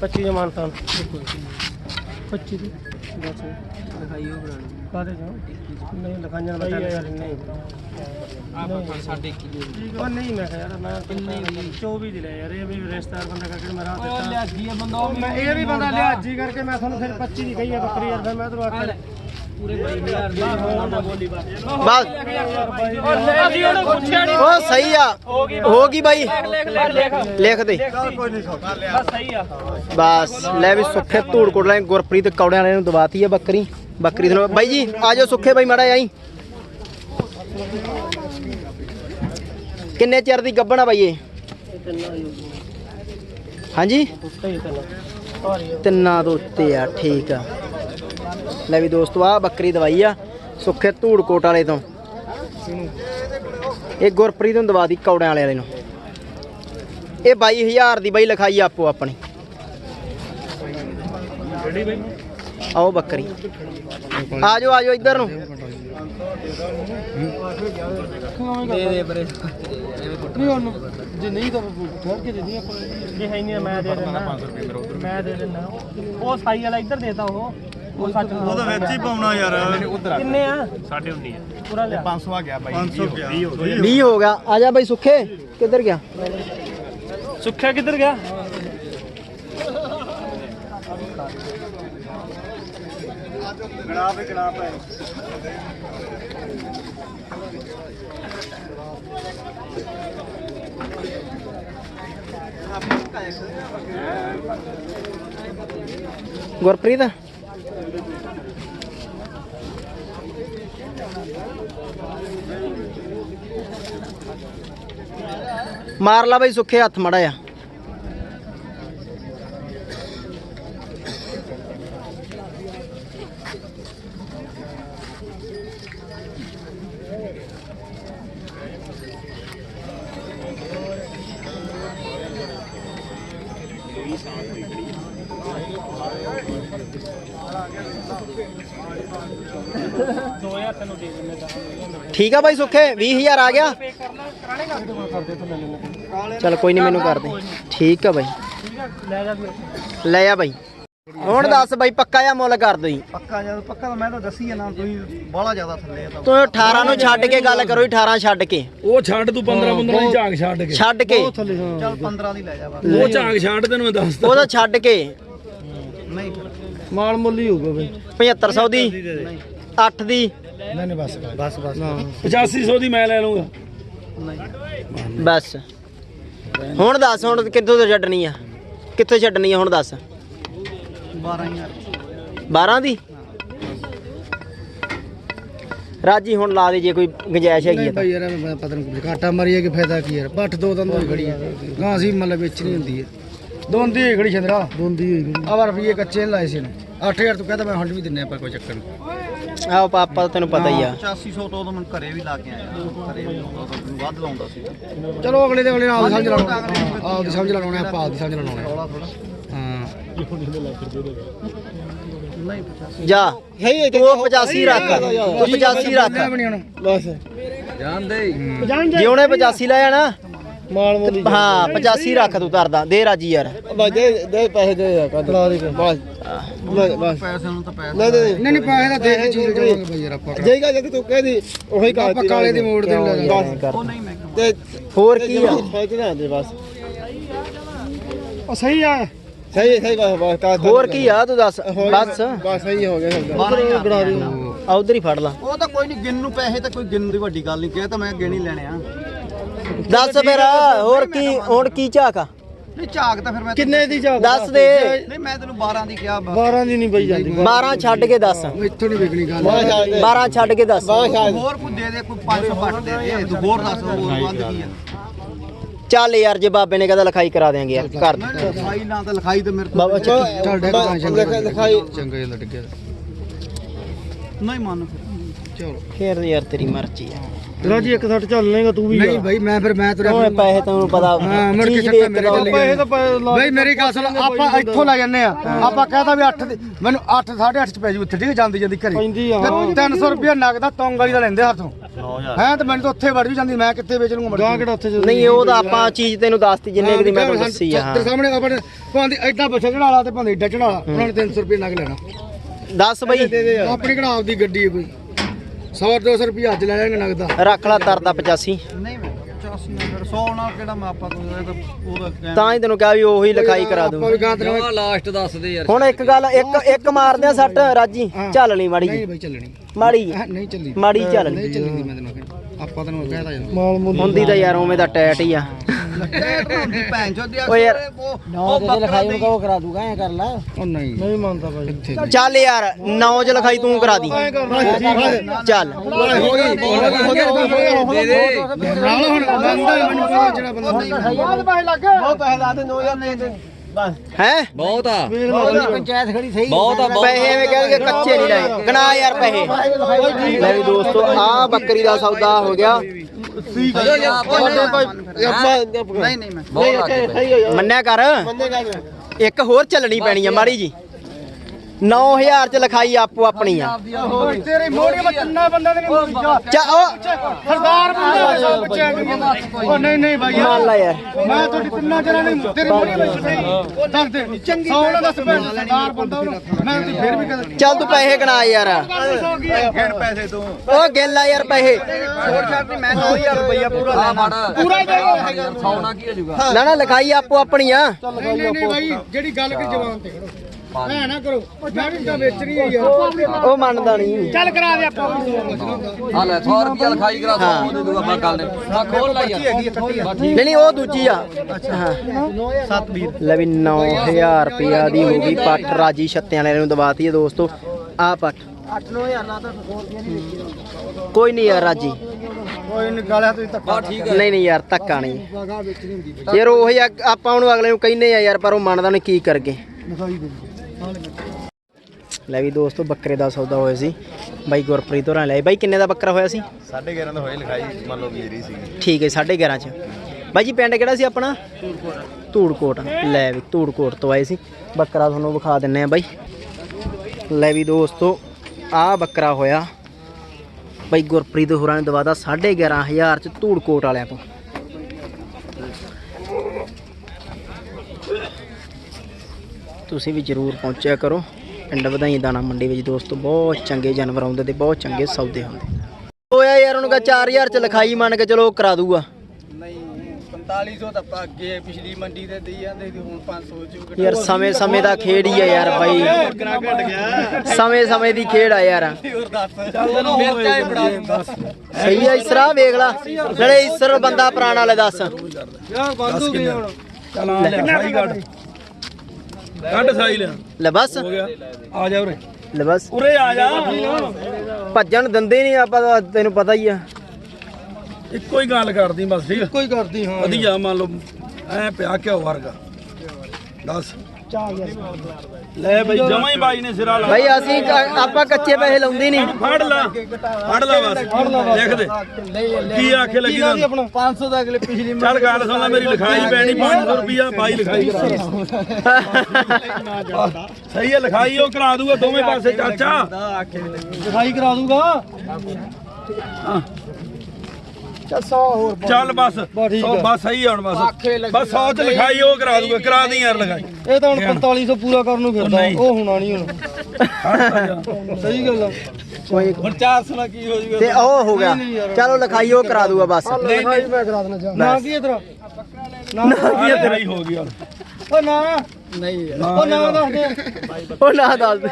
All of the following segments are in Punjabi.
25 ਦੇ ਮਾਨਤਾਂ 25 ਦੀ। ਦੱਸ ਲਿਖਾਈ ਉਹ ਬਣਾਣੀ ਕਾਦੇ ਜੋ ਨਹੀਂ ਲਖਾਈਆਂ ਮੈਂ ਤਾਂ ਯਾਰ ਨਹੀਂ। ਆਪਾਂ ਸਾਡੇ ਕੀ ਉਹ ਨਹੀਂ ਮੈਂ ਕਿਹਾ ਯਾਰ ਮੈਂ ਕਿੰਨੇ 24 ਦੀ? ਲੈ ਯਾਰ ਇਹ ਵੀ ਰਿਸ਼ਤੇਦਾਰ ਬੰਦਾ ਕਰਕੇ ਮੈਂ ਰਾਤ ਉਹ ਦਿੱਤਾ। ਲਿਆਜੀ ਆ ਬੰਦਾ ਉਹ ਮੈਂ ਇਹ ਵੀ ਬੰਦਾ ਲਿਆਜੀ ਕਰਕੇ ਮੈਂ ਤੁਹਾਨੂੰ ਫਿਰ 25 ਦੀ ਕਹੀ ਹੈ ਬੱਕਰੀ ਯਾਰ ਫਿਰ ਮੈਂ ਤੁਹਾਨੂੰ ਆਖਿਆ। ਪੂਰੇ 22000 ਦੀ ਹੋਰ ਨਾ ਬੋਲੀ ਬਾਤ ਬਸ। ਅਸੀਂ ਉਹਨੂੰ ਪੁੱਛਿਆ ਨਹੀਂ ਉਹ ਸਹੀ ਆ। ਹੋ ਗਈ ਬਾਈ। ਲਿਖ ਦੇ। ਬਸ ਸਹੀ ਆ। ਬਸ ਲੈ ਵੀ ਸੁੱਖੇ ਧੂੜ ਕੋਟ ਲੈ ਗੁਰਪ੍ਰੀਤ ਕੌੜਿਆਂ ਵਾਲੇ ਨੂੰ ਦਵਾਤੀ ਆ ਬੱਕਰੀ। ਬੱਕਰੀ ਦੇ ਨਾਲ ਬਾਈ ਜੀ ਆ ਜਾਓ ਸੁੱਖੇ ਬਾਈ ਮਾੜਾ ਆਈ ਕਿੰਨੇ ਚਿਰ ਦੀ ਗੱਬਣਾ ਬਾਈ ਇਹ? ਹਾਂਜੀ? ਤੈਨੂੰ। ਸੌਰੀ ਤਿੰਨਾਂ ਤੋਂ ਉੱਤੇ ਆ ਠੀਕ ਆ। ਲੈ ਵੀ ਦੋਸਤੋ ਆ ਬੱਕਰੀ ਦਵਾਈ ਆ ਸੁੱਖੇ ਧੂੜ ਵਾਲੇ ਤੋਂ ਇਹ ਗੁਰਪ੍ਰੀਤ ਨੂੰ ਦਵਾ ਦੀ ਕੌੜਿਆਂ ਵਾਲੇ ਵਾਲੇ ਨੂੰ ਇਹ 22000 ਦੀ ਬਾਈ ਲਿਖਾਈ ਆਪੋ ਆਪਣੀ ਆਓ ਬੱਕਰੀ ਆ ਜਾਓ ਇੱਧਰ ਨੂੰ ਦੇ ਦੇ ਬਰੇ ਨਹੀਂ ਉਹਨੂੰ ਜੇ ਨਹੀਂ ਤਾਂ ਠਹਿਰ ਕੇ ਦੇ ਦੀਆਂ ਜੇ ਹੈ ਨਹੀਂ ਮੈਂ ਦੇ ਦਿੰਦਾ 500 ਰੁਪਏ ਮੇਰਾ ਉਧਰ ਮੈਂ ਦੇ ਦਿੰਦਾ ਉਹ ਸਾਈ ਵਾਲਾ ਇੱਧਰ ਦੇਤਾ ਉਹ ਉਹਦਾ ਵਿੱਚ ਹੀ ਪਾਉਣਾ ਯਾਰ। ਕਿੰਨੇ ਆ? 19.5 ਆ। ਪੂਰਾ ਲਿਆ 500 ਆ ਗਿਆ ਬਾਈ 500 ਗਿਆ। 20 ਹੋ ਗਿਆ। ਆ ਜਾ ਬਾਈ ਸੁੱਖੇ ਕਿੱਧਰ ਗਿਆ? ਸੁੱਖਿਆ ਕਿੱਧਰ ਗਿਆ? ਗਣਾ ਪੇ ਗਣਾ ਪੇ ਗੁਰਪ੍ਰੀਤ? ਮਾਰ ਲਾ ਬਾਈ ਸੁੱਖੇ ਹੱਥ ਮੜਾ ਆ ਠੀਕ ਆ ਬਾਈ ਸੁੱਖੇ 20000 ਆ ਗਿਆ। ਚਲ ਕੋਈ ਨਹੀਂ ਮੈਨੂੰ ਕਰ ਦੇ ਠੀਕ ਆ ਬਾਈ। ਲੈ ਜਾ ਫਿਰ ਲੈ ਆ ਬਾਈ। ਹੁਣ ਦੱਸ ਬਾਈ ਪੱਕਾ ਆ ਮੁੱਲ ਕਰ ਦੋ ਜੀ? ਪੱਕਾ ਜਦ ਪੱਕਾ ਤਾਂ ਮੈਂ ਤਾਂ ਦੱਸੀ ਨਾ ਤੁਸੀਂ ਬਾਹਲਾ ਜ਼ਿਆਦਾ ਥੱਲੇ ਆ ਤਾਂ। ਤੂੰ 18 ਨੂੰ ਛੱਡ ਕੇ ਗੱਲ ਕਰੋ ਜੀ 18 ਛੱਡ ਕੇ। ਉਹ ਛੱਡ ਤੂੰ 15 15 ਦੀ ਝਾਂਗ ਛੱਡ ਕੇ। ਛੱਡ ਕੇ। ਚੱਲ 15 ਦੀ ਲੈ ਜਾ ਬਸ। ਉਹ ਝਾਂਗ ਛੱਡ ਤੈਨੂੰ ਮੈਂ ਦੱਸਦਾ। ਉਹਦਾ ਛੱਡ ਕੇ। ਨਹੀਂ। ਮਾਲ ਮੁੱਲ ਹੀ ਹੋਊਗਾ ਬਈ। 7500 ਦੀ 8 ਦੀ। ਨਹੀਂ ਨਹੀਂ ਬਸ। ਬਸ ਬਸ। 8500 ਦੀ ਮੈਂ ਲੈ ਲੂੰਗਾ ਬਸ। ਹੁਣ ਦੱਸ ਹੁਣ ਕਿੱਥੋਂ ਤੋਂ ਛੱਡਣੀ ਆ? ਕਿੱਥੋਂ ਛੱਡਣੀ ਆ ਹੁਣ ਦੱਸ? 12000 12 ਦੀ? ਰਾਜੀ ਹੁਣ ਲਾ ਦੇ ਜੇ ਕੋਈ ਗੁੰਜਾਇਸ਼ ਹੈਗੀ ਆ ਤਾਂ। ਯਾਰ ਮੈਂ ਪਤਾ ਨਹੀਂ ਘਾਟਾ ਮਾਰੀਏ ਕਿ ਫਾਇਦਾ ਕੀ ਯਾਰ? ਪੱਠ ਦੋ ਦੰਦ ਹੋਈ ਖੜੀ ਹੈ ਗਾਂ ਸੀ ਮਤਲਬ ਵੇਚਣੀ ਹੁੰਦੀ ਹੈ ਦੋਂਦੀ ਹੋਈ ਖੜੀ ਛੰਦਰਾ। ਦੋਂਦੀ ਹੋਈ ਖੜੀ। ਰੁਪਏ ਕੱਚੇ ਨੀ ਲਾਏ ਸੀ ਨੇ 8000 ਤੂੰ ਕਹਿੰਦਾ ਮੈਂ ਹੰਡ ਵੀ ਦਿੰਨੇ ਆਪਾਂ ਕੋਈ ਚੱਕਰ ਨਹੀਂ ਆਹੋ ਪਾਪਾ ਤਾਂ ਤੈਨੂੰ ਪਤਾ ਹੀ ਆ। 8500 ਤੋਂ ਉਦੋਂ ਮੈਨੂੰ ਘਰੇ ਵੀ ਲਾ ਕੇ ਆਇਆ। ਘਰੇ ਵੀ ਉਦੋਂ ਤਾਂ ਮੈਨੂੰ ਵੱਧ ਲਾਉਂਦਾ ਸੀ। ਚਲੋ ਅਗਲੇ ਦੇ ਅਗਲੇ ਨਾਲ ਸਮਝ ਲਾਉਣਾ। ਆਪ ਦੀ ਸਮਝ ਲਾਉਣਾ ਆਪਾਂ ਆਪ ਦੀ ਸਮਝ ਲਾਉਣਾ। ਥੋੜਾ ਥੋੜਾ ਹਾਂ ਨਹੀਂ 85 ਜਾ। ਤੂੰ ਉਹ 85 ਰੱਖ। ਤੂੰ 85 ਰੱਖ। ਬਸ। ਜੇ ਉਹਨੇ 85 ਲਾਇਆ ਨਾ ਮਾਲ ਤੇ ਹਾਂ 85 ਰੱਖ ਤੂੰ ਕਰਦਾ ਦੇ। ਰਾਜੀ ਯਾਰ। ਦੇ ਦੇ ਪੈਸੇ ਦੇ ਯਾਰ ਦੇ ਬਸ। ਬਸ। ਪੈਸੇ ਨੂੰ ਤਾਂ ਪੈਸੇ ਨਹੀਂ ਨਹੀਂ ਪੈਸੇ ਤਾਂ ਦੇ ਕੇ ਚੀਜ਼ ਜਾਵਾਂਗੇ ਬਈ ਯਾਰ ਆਪਾਂ ਜੇਗਾ ਜੇ ਤੂੰ ਕਹਿਦੀ ਉਹੀ ਕਾਲ ਆਪਾਂ ਕਾਲੇ ਦੀ ਮੋੜ ਦੇਣ ਲੱਗਾ ਉਹ ਨਹੀਂ ਮੈਂ ਤੇ ਹੋਰ ਕੀ ਆ? ਫਾਇਦੇ ਨਾ ਦੇ ਬਸ। ਉਹ ਸਹੀ ਆ। ਸਹੀ ਸਹੀ ਬਸ ਬਸ ਕਾ ਹੋਰ ਕੀ ਆ ਤੂੰ ਦੱਸ। ਬਸ। ਬਸ ਸਹੀ ਹੋ ਗਿਆ ਸਭ 12000 ਗੜਾ ਦੀ। ਆ ਉਧਰ ਹੀ ਫੜ ਲਾ। ਉਹ ਤਾਂ ਕੋਈ ਨਹੀਂ ਗਿਣ ਨੂੰ ਪੈਸੇ ਤਾਂ ਕੋਈ ਗਿਣ ਦੀ ਵੱਡੀ ਗੱਲ ਨਹੀਂ ਕਿਹਾ ਤਾਂ ਮੈਂ ਗਿਣ ਹੀ ਲੈਣੇ ਆ। ਦੱਸ ਫਿਰ ਹੋਰ ਕੀ ਹੁਣ ਕੀ ਝਾਕ ਆ? ਨਹੀਂ ਝਾਕ ਤਾਂ ਫਿਰ ਮੈਂ ਕਿੰਨੇ ਦੀ ਜਾ ਦੱਸ ਦੇ। ਨਹੀਂ ਮੈਂ ਤੈਨੂੰ 12 ਦੀ ਕਿਹਾ 12 ਦੀ ਨਹੀਂ ਪਈ ਜਾਂਦੀ। 12 ਛੱਡ ਕੇ ਦੱਸ। ਇੱਥੋਂ ਨਹੀਂ ਵਿਕਣੀ ਗੱਲ। 12 ਛੱਡ ਕੇ ਦੱਸ। ਹੋਰ ਕੋਈ ਦੇ ਦੇ ਕੋਈ 500 ਘੱਟ ਦੇ ਦੇ ਤੂੰ ਹੋਰ ਦੱਸ ਹੋਰ ਵੱਧ ਕੀ ਆ। ਚੱਲ ਯਾਰ ਜੇ ਬਾਬੇ ਨੇ ਕਹਦਾ ਲਿਖਾਈ ਕਰਾ ਦੇਾਂਗੇ ਯਾਰ ਕਰ ਲਿਖਾਈ ਨਾ ਤਾਂ ਲਿਖਾਈ ਤੇ ਮੇਰੇ ਤੋਂ ਬਾਬਾ ਚੱਕੀ ਚੱਲ ਡੈਕ ਤਾਂ ਚੰਗਾ ਲਿਖਾਈ ਚੰਗਾ ਗਿਆ ਨਹੀਂ ਮੰਨ। ਚਲੋ ਫੇਰ ਯਾਰ ਤੇਰੀ ਮਰਜ਼ੀ ਆ। ਰਾਜੀ ਇੱਕ ਸੱਟ ਚੱਲ ਲੇਗਾ ਤੂੰ ਵੀ ਨਹੀਂ ਬਾਈ ਮੈਂ ਫਿਰ ਮੈਂ ਤੁਰਿਆ ਓਏ ਪੈਸੇ ਤੈਨੂੰ ਪਤਾ ਹਾਂ ਮੁੜ ਕੇ ਚੀਜ਼ ਚੱਕਰ ਮੇਰੇ ਚੱਲ ਪੈਸੇ ਤਾਂ ਬਾਈ ਮੇਰੀ ਗੱਲ ਸੁਣ ਆਪਾਂ ਇੱਥੋਂ ਲੈ ਜੰਨੇ ਆ। ਆਪਾਂ ਕਹਤਾ ਵੀ 8 ਮੈਨੂੰ 8 8.5 ਚ ਪੈ ਜੂ ਉੱਥੇ ਠੀਕ ਹੈ? ਜਾਂਦੀ ਜਾਂਦੀ ਘਰੇ। ਤੇ 300 ਰੁਪਏ ਨਗਦਾ ਤੌਂਗ ਵਾਲੀ ਦਾ ਲੈਂਦੇ ਹੱਥੋਂ। ਹੈ ਤੇ ਮੈਨੂੰ ਤਾਂ ਉੱਥੇ ਵੜ ਵੀ ਜਾਂਦੀ ਮੈਂ ਕਿੱਥੇ ਵੇਚ ਲੂੰਗਾ ਮੜ ਕਿਹੜਾ ਉੱਥੇ ਨਹੀਂ ਉਹ ਤਾਂ ਆਪਾਂ ਚੀਜ਼ ਤੈਨੂੰ ਦੱਸਤੀ ਜਿੰਨੇ ਕੁ ਦੀ ਮੈਂ ਤੁਹਾਨੂੰ ਦੱਸੀ ਆ ਤੇਰੇ ਸਾਹਮਣੇ ਆਪਣੇ ਭਾਂਦੀ ਐਡਾ ਬੱਚਾ ਚੜਾ ਵਾਲਾ ਤੇ ਭਾਂਦੀ ਐਡਾ ਚੜਾ ਉਹਨਾਂ ਨੇ 300 ਰੁਪਏ ਨਗ ਲੈਣਾ। ਦੱਸ ਬਈ। ਆਪਣੀ ਕਿਹੜਾ ਆਪਦੀ ਗੱਡੀ ਹੈ ਕੋਈ? 100 200 ਰੁਪਏ ਅੱਜ ਲੈ ਜਾਣਗੇ ਨਗਦਾ ਰੱਖ ਲਾ ਤਰਦਾ 85 ਨਹੀਂ ਮੈਂ 85 ਨੰਬਰ 100 ਨਾਲ ਕਿਹੜਾ ਮੈਂ ਆਪਾਂ ਤੋਂ ਇਹ ਤਾਂ ਉਹਦਾ ਕਹਿ- ਤਾਂ ਹੀ ਤੈਨੂੰ ਕਿਹਾ ਵੀ ਉਹੀ ਲਿਖਾਈ ਕਰਾ ਦੂੰ ਤੇਰੇ ਲਾਸਟ ਦੱਸ ਦੇ ਯਾਰ। ਹੁਣ ਇੱਕ ਗੱਲ ਇੱਕ ਇੱਕ ਮਾਰਦੇ ਆ ਸੱਟ ਰਾਜੀ ਚੱਲ ਲਈ ਮਾੜੀ ਨਹੀਂ ਬਾਈ ਚੱਲਣੀ। ਮਾੜੀ ਨਹੀਂ ਚੱਲੀ। ਮਾੜੀ ਚੱਲ ਨਹੀਂ ਚੱਲਦੀ ਮੈਂ ਤੈਨੂੰ ਆਪਾਂ ਤੈਨੂੰ ਕਹਿਦਾ ਜਾਂਦਾ। ਹੁੰਦੀ ਤਾਂ ਯਾਰ ਉਵੇਂ ਦਾ ਟੈਟ ਹੀ ਆ। ਤਾਂ ਭੈਣ ਚੋਦ ਦੀ ਓ ਯਾਰ। ਉਹ ਉਹ ਬੱਕਰਾ ਦੇ ਉਹ ਕਰਾ ਦੂਗਾ ਐ ਕਰ ਲੈ। ਉਹ ਨਹੀਂ। ਨਹੀਂ ਮੰਨਦਾ ਬਾਈ ਕਿੱਥੇ? ਚੱਲ ਯਾਰ 9 ਚ ਲਿਖਾਈ ਤੂੰ ਕਰਾ ਦੀ। ਚੱਲ ਹੋ ਗਈ ਹੋ ਗਈ ਹੋ ਗਈ ਦੇ ਦੇ ਨਾਲ ਹੁਣ ਬੰਦਾ ਹੀ ਮੈਨੂੰ ਪਤਾ ਜਿਹੜਾ ਬੰਦਾ ਨਹੀਂ ਬਹੁਤ ਪੈਸੇ ਲਾ ਦੇ 9000 ਦੇ ਦੇ। ਹੈ? ਬਹੁਤ ਆ। ਪੰਚਾਇਤ ਖੜੀ ਸਹੀ ਬਹੁਤ ਆ ਪੈਸੇ ਐਵੇਂ ਕਹਿੰਦੇ ਕੱਚੇ ਨਹੀਂ ਲਏ ਗਣਾ ਯਾਰ ਪੈਸੇ। ਲੈ ਵੀ ਦੋਸਤੋ ਆ ਬੱਕਰੀ ਦਾ ਸੌਦਾ ਹੋ ਗਿਆ। ਨਹੀਂ ਨਹੀਂ ਮੈਂ ਮੰਨਿਆ ਕਰ? ਇੱਕ ਹੋਰ ਚੱਲਣੀ ਪੈਣੀ ਆ ਮਾੜੀ ਜੀ। 9000 ਚ ਲਿਖਾਈ ਆਪੋ ਆਪਣੀ ਆ। ਤੇਰੇ ਮੋੜੀ ਮੈਂ ਤਿੰਨਾਂ ਬੰਦਿਆਂ ਦੇ ਨਹੀਂ ਚਾ ਉਹ ਉਹ ਨਹੀਂ ਨਹੀਂ ਬਾਈ ਮੰਨ ਲਾ ਯਾਰ ਮੈਂ ਤੁਹਾਡੀ ਤਿੰਨਾਂ ਜਣਾਂ ਨੇ ਤੇਰੀ ਮੋੜੀ ਵਿੱਚ ਦੱਸ ਦੇ ਚੰਗੀ ਸੌ ਦੱਸ ਭੈਣ ਸਰਦਾਰ ਬੰਦਾ ਉਹਨੂੰ। ਮੈਂ ਤੇ ਫਿਰ ਵੀ ਕਹਿੰਦਾ ਚੱਲ ਤੂੰ ਪੈਸੇ ਗਣਾ ਯਾਰ। ਖੇਡ ਪੈਸੇ ਤੂੰ? ਉਹ ਗਿਣ ਲਾ ਯਾਰ ਪੈਸੇ। ਛੋੜ ਛੱਡ ਮੈਂ 9000 ਰੁਪਇਆ ਪੂਰਾ ਲੈਣਾ। ਪੂਰਾ ਦੇ ਸੌਣਾ ਕੀ ਹੋ ਜਾਊਗਾ? ਨਾ ਨਾ ਲਿਖਾਈ ਆਪੋ ਆਪਣੀ ਆ ਨਹੀਂ ਨਹੀਂ ਨਹੀਂ ਬਾਈ ਜਿਹੜੀ ਗੱਲ ਕਰੀ ਜਵਾਨ ਤੇ ਖੜੋ। ਐ ਨਾ ਕਰੋ। ਮੈਂ ਵੀ ਤਾਂ ਵੇਚਣੀ ਹੈ ਯਾਰ ਉਹ ਮੰਨਦਾ ਨਹੀਂ। ਚੱਲ ਕਰਾ ਦੇ ਆਪਾਂ ਆ ਲੈ 100 ਰੁਪਿਆ ਲਿਖਾਈ ਕਰਾ 100 ਦੇ ਦੂਗਾ ਆਪਾਂ ਗੱਲ ਨੇ। ਆ। ਖੋਲ ਲੈ ਯਾਰ ਨਹੀਂ ਨਹੀਂ ਉਹ ਦੂਜੀ ਆ। ਹਾਂ। 7 ਲੈ ਵੀ 9000 ਰੁਪਿਆ ਦੀ ਹੋ ਗਈ ਪੱਟ। ਰਾਜੀ ਛੱਤਿਆਂ ਵਾਲਿਆਂ ਨੂੰ ਦਵਾਤੀ ਹੈ ਦੋਸਤੋ। ਆ ਪੱਟ। 8-9000 ਲਾ ਤਾਂ ਹੋਰ ਦੀਆਂ ਨਹੀਂ ਕੋਈ ਨਹੀਂ ਯਾਰ ਰਾਜੀ। ਕੋਈ ਨਹੀਂ ਗਾਲਿਆ ਤੁਸੀਂ ਧੱਕਾ ਬਾ ਠੀਕ ਨਹੀਂ ਨਹੀਂ ਯਾਰ ਧੱਕਾ ਨਹੀਂ। ਯਾਰ ਉਹ ਆ ਆਪਾਂ ਉਹਨੂੰ ਅਗਲੇ ਨੂੰ ਕਹਿੰਨੇ ਆ ਯਾਰ ਪਰ ਉਹ ਮੰਨਦਾ ਨਹੀਂ ਕੀ ਕਰਗੇ। ਲੈ ਵੀ ਦੋਸਤੋ ਬੱਕਰੇ ਦਾ ਸੌਦਾ ਹੋਇਆ ਸੀ। ਬਾਈ ਗੁਰਪ੍ਰੀਤ ਹੋਰਾਂ ਲੈ। ਬਾਈ ਕਿੰਨੇ ਦਾ ਬੱਕਰਾ ਹੋਇਆ ਸੀ? 11.5 ਦਾ ਹੋਏ ਲਿਖਾਈ। ਮੰਨ ਲਓ ਮੇਰੀ ਸੀ ਠੀਕ ਹੈ 11.5 ਚ। ਬਾਈ ਜੀ ਪਿੰਡ ਕਿਹੜਾ ਸੀ ਆਪਣਾ? ਧੂੜਕੋਟ। ਲੈ ਵੀ ਧੂੜਕੋਟ ਤੋਂ ਆਏ ਸੀ। ਬੱਕਰਾ ਤੁਹਾਨੂੰ ਵਿਖਾ ਦਿੰਨੇ ਆ ਬਾਈ। ਲੈ ਵੀ ਦੋਸਤੋ ਆ ਬੱਕਰਾ ਹੋਇਆ। ਬਾਈ ਗੁਰਪ੍ਰੀਤ ਹੋਰਾਂ ਨੇ ਦਵਾਦਾ 11500 ਚ ਧੂੜਕੋਟ ਵਾਲਿਆਂ ਤੋਂ। ਤੁਸੀਂ ਵੀ ਜਰੂਰ ਪਹੁੰਚਿਆ ਕਰੋ। ਪਿੰਡ ਵਧਾਈ ਦਾਣਾ ਮੰਡੀ ਵਿੱਚ ਦੋਸਤੋ ਬਹੁਤ ਚੰਗੇ ਜਾਨਵਰ ਆਉਂਦੇ ਤੇ ਬਹੁਤ ਚੰਗੇ ਸੌਦੇ ਹੁੰਦੇ। ਹੋਇਆ ਯਾਰ ਉਹਨੂੰ ਕਹ 4000 ਚ ਲਿਖਾਈ ਮੰਨ ਕੇ ਚਲੋ ਕਰਾ ਦੂਗਾ। ਨਹੀਂ 4500 ਤਾਂ ਆਪਾਂ ਅੱਗੇ ਪਿਛਲੀ ਮੰਡੀ ਤੇ ਦੇਈ ਜਾਂਦੇ ਸੀ ਹੁਣ 500 ਚ ਯਾਰ ਸਮੇਂ ਸਮੇਂ ਦਾ ਖੇਡ ਹੀ ਆ ਯਾਰ ਬਾਈ। ਸਮੇਂ ਸਮੇਂ ਦੀ ਖੇਡ ਆ ਯਾਰ। ਸਹੀ ਆ ਇਸਰਾ ਵੇਖ ਲਾ। ਨਾਲੇ ਇਸਰ ਬੰਦਾ ਪੁਰਾਣਾ ਲੈ ਦੱਸ। ਯਾਰ ਬੰਦ ਹੋ ਗਈ ਹੁਣ। ਚੱਲ ਆ ਲੈ। ਕੱਢ ਸਾਈ ਲਿਆ ਲੈ ਬਸ। ਹੋ ਗਿਆ। ਆ ਜਾ ਉਰੇ। ਲੈ ਬਸ। ਉਰੇ ਆ ਜਾ। ਭੱਜਣ ਦਿੰਦੇ ਨਹੀਂ ਆਪਾਂ ਤਾਂ ਤੈਨੂੰ ਪਤਾ ਹੀ ਆ। ਇੱਕੋ ਹੀ ਗੱਲ ਕਰਦੀ ਬਸ ਠੀਕ ਆ? ਕੋਈ ਕਰਦੀ ਹਾਂ। ਵਧੀਆ ਮੰਨ ਲਓ ਐ ਪਿਆ ਕਿਉਂ ਵਰਗਾ। ਦੱਸ। ਲੈ ਬਈ ਜਮਾ ਹੀ ਬਾਈ ਨੇ ਸਿਰਾ ਲਾ ਬਾਈ ਅਸੀਂ ਕ- ਆਪਾਂ ਕੱਚੇ ਪੈਸੇ ਲਾਉਂਦੇ ਨਹੀਂ। ਫੜ ਲਾ ਫੜ ਲਾ ਬਸ। ਲਿਖ ਦੇ। ਕੀ ਆਖੇ ਲੱਗੀ ਤੁਹਾਨੂੰ? ਆਪਣਾ? 500 ਦਾ ਅਗਲੇ ਪਿਛਲੀ ਚੱਲ ਗੱਲ ਸੁਣ ਲੈ ਮੇਰੀ ਲਿਖਾਈ ਪੈਣੀ 500 ਰੁਪਿਆ ਬਾਈ ਲਿਖਾਈ ਕਰਾ ਸਹੀ ਹੈ ਲਿਖਾਈ ਉਹ ਕਰਾ ਦੂਗਾ ਦੋਵੇਂ ਪਾਸੇ ਚਾਚਾ। ਲਿਖਾਈ ਕਰਾ ਦੂੰਗਾ। ਹਾਂ, ਚੱਲ 100 ਹੋਰ ਚੱਲ ਬਸ ਸੌ ਬਸ ਸਹੀ ਹੁਣ ਬਸ। ਬਸ 100 ਚ ਲਿਖਾਈ ਉਹ ਕਰਾ ਦੂਗਾ ਕਰਾ ਦੀ ਯਾਰ ਲਿਖਾਈ ਇਹ ਤਾਂ ਹੁਣ 4500 ਪੂਰਾ ਕਰਨ ਨੂੰ ਫਿਰਦਾ। ਨਹੀਂ। ਉਹ ਹੋਣਾ ਨਹੀਂ ਹੁਣ। ਸਹੀ ਗੱਲ ਆ। ਕੋਈ ਹੁਣ 400 ਨਾਲ ਕੀ ਹੋ ਜੂਗਾ। ਤੇ ਉਹ ਹੋ ਗਿਆ। ਚਲੋ ਲਿਖਾਈ ਉਹ ਕਰਾ ਦੂਗਾ ਬਸ। ਲਿਖਾਈ ਮੈਂ ਕਰਾ ਦੇਣਾ ਚਾਹ ਨਾ ਕੀ ਇਧਰ ਕੀ ਤੇਰਾ ਹੀ ਹੋ ਗਿਆ ਉਹ ਨਾ। ਨਹੀਂ ਉਹ ਨਾ ਦੱਸ ਦੇ। ਉਹ ਨਾ ਦੱਸ ਦੇ।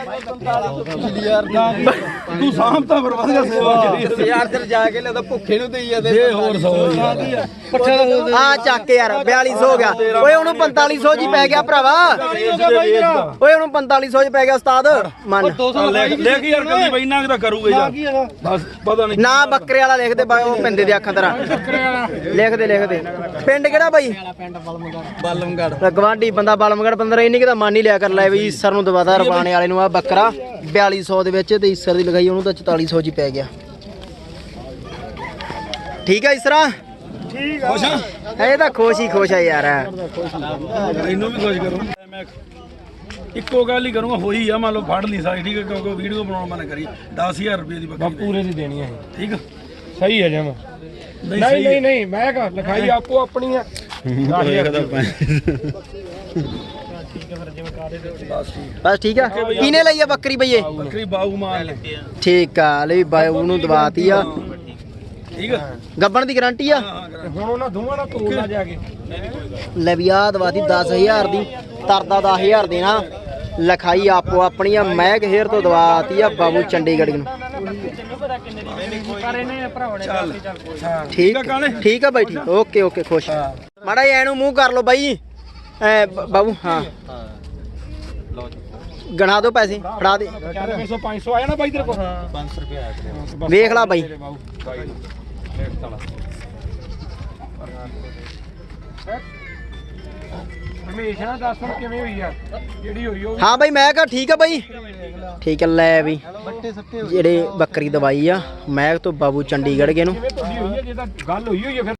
ਤੂੰ ਸਾਂਭ ਤਾਂ ਫਿਰ ਵਧੀਆ ਸੇਵਾ ਕਰੀ ਯਾਰ ਤੇ ਜਾ ਕੇ ਲੈ ਤਾਂ ਭੁੱਖੇ ਨੂੰ ਦੇਈ ਜਾਂਦੇ। ਦੇ ਹੋਰ 100 ਪੱਠਾ ਦਾ ਹੋ ਆ ਚੱਕ ਯਾਰ 4200 ਹੋ ਗਿਆ। ਓਏ ਉਹਨੂੰ 4500 ਜੀ ਪੈ ਗਿਆ ਭਰਾਵਾ। ਓਏ ਉਹਨੂੰ 4500 ਚ ਪੈ ਗਿਆ ਉਸਤਾਦ। ਮੰਨ। 200 ਲਿਖ ਲਿਖ ਯਾਰ ਕਦੀ ਬਈ ਨਾ ਕਿਦਾ ਕਰੂਗੇ ਯਾਰ। ਕੀ ਹੈਗਾ। ਬਸ ਪਤਾ ਨਹੀਂ। ਨਾ ਬੱਕਰੇ ਵਾਲਾ ਲਿਖ ਦੇ ਉਹ ਪਿੰਦੇ ਦੇ ਅੱਖਾਂ ਤੇਰਾ। ਲਿਖ ਦੇ ਲਿਖ ਦੇ। ਪਿੰਡ ਕਿਹੜਾ ਬਾਈ? ਬਾਲਮਗੜ ਗਵਾਂਢੀ ਬੰਦਾ ਬਾਲਮਗੜ ਬੰਦਰ ਇੰਨੀ ਕਿਦਾ ਮੰਨ ਹੀ ਲਿਆ ਕਰ ਲੈ ਵੀ ਸਰ ਨੂੰ ਦਵਾਦਾ ਰਬਾਣੇ ਵਾਲੇ ਨੂੰ ਆ ਬੱਕਰਾ। 4200 ਦੇ ਵਿੱਚ ਤੇ ਈਸਰ ਦੀ ਲਗਾਈ ਉਹਨੂੰ ਤਾਂ 4400 ਚ ਹੀ ਪੈ ਗਿਆ। ਠੀਕ ਹੈ ਇਸਰਾ ਖੁਸ਼ ਆ? ਇਹ ਤਾਂ ਖੁਸ਼ ਹੀ ਖੁਸ਼ ਆ ਯਾਰ। ਇਹਨੂੰ ਵੀ ਖੁਸ਼ ਕਰੂੰ। ਮੈਂ ਇੱਕੋ ਗੱਲ ਹੀ ਕਰੂੰਗਾ ਹੋਈ ਆ ਮੰਨ ਲਓ ਫੜ ਲਈ ਸਾਈ ਠੀਕ ਹੈ ਕਿਉਂਕਿ ਵੀਡੀਓ ਬਣਾਉਣ ਮਨ ਕਰੀ। 10000 ਰੁਪਏ ਦੀ ਬੱਕਰੀ ਪੂਰੇ ਦੀ ਦੇਣੀ ਹੈ ਠੀਕ ਆ? ਸਹੀ ਹੈ ਜਮਾ। ਨਹੀਂ ਨਹੀਂ ਨਹੀਂ ਨਹੀਂ ਮੈਂ ਕਹ ਲਿਖਾਈ ਆਪੋ ਆਪਣੀ ਆ। ਬਸ ਠੀਕ ਆ? ਕਿਹਨੇ ਲਈ ਆ ਬੱਕਰੀ ਬਈ ਇਹ? ਬੱਕਰੀ ਬਾਊ ਮਾਰ ਲੈ ਠੀਕ ਆ ਲਈ ਬਾਈ ਉਹਨੂੰ ਦਵਾਤੀ ਆ। ਠੀਕ ਆ। ਗੱਬਣ ਦੀ ਗਾਰੰਟੀ ਆ? ਹੁਣ ਉਹਨਾਂ ਦੋਵਾਂ ਦਾ ਤੋੜ ਲਾ ਜਾ ਕੇ। ਲੈ ਵੀ ਆਹ ਦਵਾਤੀ 10000 ਦੀ ਤਰਦਾ 10000 ਦੇਣਾ ਲਖਾਈ ਆਪੋ ਆਪਣੀ ਆ ਮੈਗ ਹੇਅਰ ਤੋਂ ਦਵਾਤੀ ਆ ਬਾਬੂ ਚੰਡੀਗੜ੍ਹ ਨੂੰ। ਚੱਲ। ਠੀਕ ਆ? ਠੀਕ ਆ ਬਾਈ ਠੀਕ। ਓਕੇ ਓਕੇ ਖੁਸ਼। ਮਾੜਾ ਜਿਹਾ ਐਨੂੰ ਮੂੰਹ ਕਰ ਲਓ ਬਾਈ। ਐ ਬਾਬੂ ਹਾਂ। ਗਣਾ ਦਿਓ ਪੈਸੇ ਫੜਾ ਦੇ। 400 500 ਆਇਆ ਨਾ ਬਾਈ ਤੇਰੇ ਕੋਲ? 500 ਰੁਪਏ ਆਇਆ ਵੇਖ ਲਾ ਬਾਈ। ਹਮੇਸ਼ਾ ਦੱਸ ਹੁਣ ਕਿਵੇਂ ਹੋਈ ਆ? ਜਿਹੜੀ ਹੋਈ ਉਹ ਹਾਂ ਬਾਈ ਮੈਂ ਕਹਾ ਠੀਕ ਆ ਬਾਈ। ਠੀਕ ਆ ਲੈ ਵੀ। ਜਿਹੜੇ ਬੱਕਰੀ ਦਵਾਈ ਆ ਮੈਂ ਤੋਂ ਬਾਬੂ ਚੰਡੀਗੜ੍ਹ ਗਏ ਨੂੰ। ਕਿਵੇਂ ਤੁਹਾਡੀ ਹੋਈ ਆ? ਜੇ ਤਾਂ ਗੱਲ ਹੋਈ ਹੋਈ ਆ ਫਿਰ।